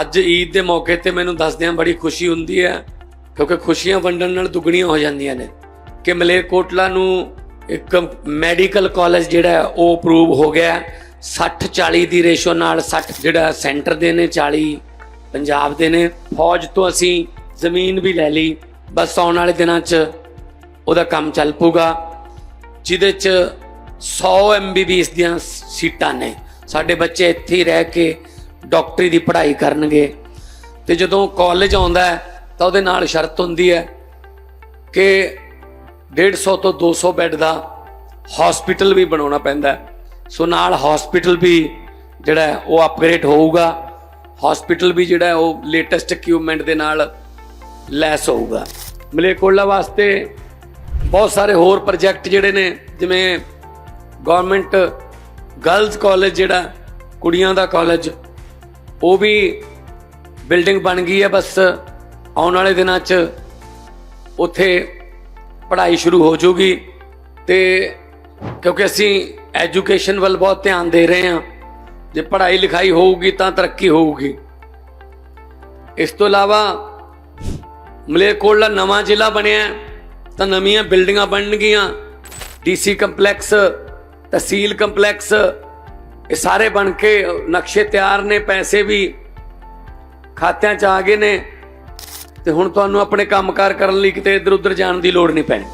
ਅੱਜ ਈਦ ਦੇ ਮੌਕੇ ਤੇ ਮੈਨੂੰ ਦੱਸਦਿਆਂ ਬੜੀ ਖੁਸ਼ੀ ਹੁੰਦੀ ਹੈ, ਕਿਉਂਕਿ ਖੁਸ਼ੀਆਂ ਵੰਡਣ ਨਾਲ ਦੁੱਗਣੀਆਂ ਹੋ ਜਾਂਦੀਆਂ ਨੇ। ਕਿ ਮਲੇਰਕੋਟਲਾ ਨੂੰ ਇੱਕ ਮੈਡੀਕਲ ਕਾਲਜ ਜਿਹੜਾ ਉਹ ਅਪਰੂਵ ਹੋ ਗਿਆ 60 40 ਦੀ ਰੇਸ਼ੋ ਨਾਲ 60 ਜਿਹੜਾ ਸੈਂਟਰ ਦੇ ਨੇ 40 ਪੰਜਾਬ ਦੇ ਨੇ। ਫੌਜ ਤੋਂ ਅਸੀਂ ਜ਼ਮੀਨ ਵੀ ਲੈ ਲਈ। ਬਸ ਆਉਣ ਵਾਲੇ ਦਿਨਾਂ 'ਚ ਉਹਦਾ ਕੰਮ ਚੱਲ ਪੂਗਾ ਜਿਹਦੇ 'ਚ 100 ਐਮਬੀਬੀਐਸ ਦੀਆਂ ਸੀਟਾਂ ਨੇ। ਸਾਡੇ ਬੱਚੇ ਇੱਥੇ ਹੀ ਰਹਿ ਕੇ ਡਾਕਟਰੀ ਦੀ ਪੜ੍ਹਾਈ ਕਰਨਗੇ। ਤੇ ਜਦੋਂ ਕਾਲਜ ਆਉਂਦਾ ਤਾਂ ਉਹਦੇ ਨਾਲ ਸ਼ਰਤ ਹੁੰਦੀ ਹੈ ਕਿ 150 ਤੋਂ 200 ਬੈੱਡ ਦਾ ਹਸਪੀਟਲ ਵੀ ਬਣਾਉਣਾ ਪੈਂਦਾ ਸੋ ਨਾਲ ਹਸਪੀਟਲ ਵੀ ਜਿਹੜਾ ਉਹ ਅਪਗ੍ਰੇਡ ਹੋਊਗਾ। ਹਸਪੀਟਲ ਵੀ ਜਿਹੜਾ ਉਹ ਲੇਟੈਸਟ ਇਕਵਿਪਮੈਂਟ ਦੇ ਨਾਲ ਲੈਸ ਹੋਊਗਾ। ਮਲੇਕੋਲਾ ਵਾਸਤੇ ਬਹੁਤ ਸਾਰੇ ਹੋਰ ਪ੍ਰੋਜੈਕਟ ਜਿਹੜੇ ਨੇ, ਜਿਵੇਂ ਗਵਰਨਮੈਂਟ ਗਰਲਜ਼ ਕਾਲਜ ਜਿਹੜਾ, ਕੁੜੀਆਂ ਦਾ ਕਾਲਜ ਉਹ ਵੀ ਬਿਲਡਿੰਗ ਬਣ ਗਈ ਹੈ ਬਸ। ਆਉਣ ਵਾਲੇ ਦਿਨਾਂ 'ਚ ਉੱਥੇ ਪੜ੍ਹਾਈ ਸ਼ੁਰੂ ਹੋ ਜਾਊਗੀ ਤੇ ਕਿਉਂਕਿ ਅਸੀਂ ਐਜੂਕੇਸ਼ਨ ਵੱਲ ਬਹੁਤ ਧਿਆਨ ਦੇ ਰਹੇ ਹਾਂ। ਜੇ ਪੜ੍ਹਾਈ ਲਿਖਾਈ ਹੋਊਗੀ ਤਾਂ ਤਰੱਕੀ ਹੋਊਗੀ। ਇਸ ਤੋਂ ਇਲਾਵਾ ਮਲੇਰਕੋਟਲਾ ਨਵਾਂ ਜ਼ਿਲ੍ਹਾ ਬਣਿਆ ਤਾਂ ਨਵੀਆਂ ਬਿਲਡਿੰਗਾਂ ਬਣਨਗੀਆਂ। ਡੀਸੀ ਕੰਪਲੈਕਸ, ਤਹਿਸੀਲ ਕੰਪਲੈਕਸ ਇਹ ਸਾਰੇ ਬਣ ਕੇ ਨਕਸ਼ੇ ਤਿਆਰ ਨੇ, ਪੈਸੇ ਵੀ ਖਾਤਿਆਂ 'ਚ ਆ ਗਏ ਨੇ ਤੇ ਹੁਣ ਤੁਹਾਨੂੰ ਆਪਣੇ ਕੰਮਕਾਰ ਕਰਨ ਲਈ ਕਿਤੇ ਇੱਧਰ ਉੱਧਰ ਜਾਣ ਦੀ ਲੋੜ ਨਹੀਂ ਪੈਣੀ।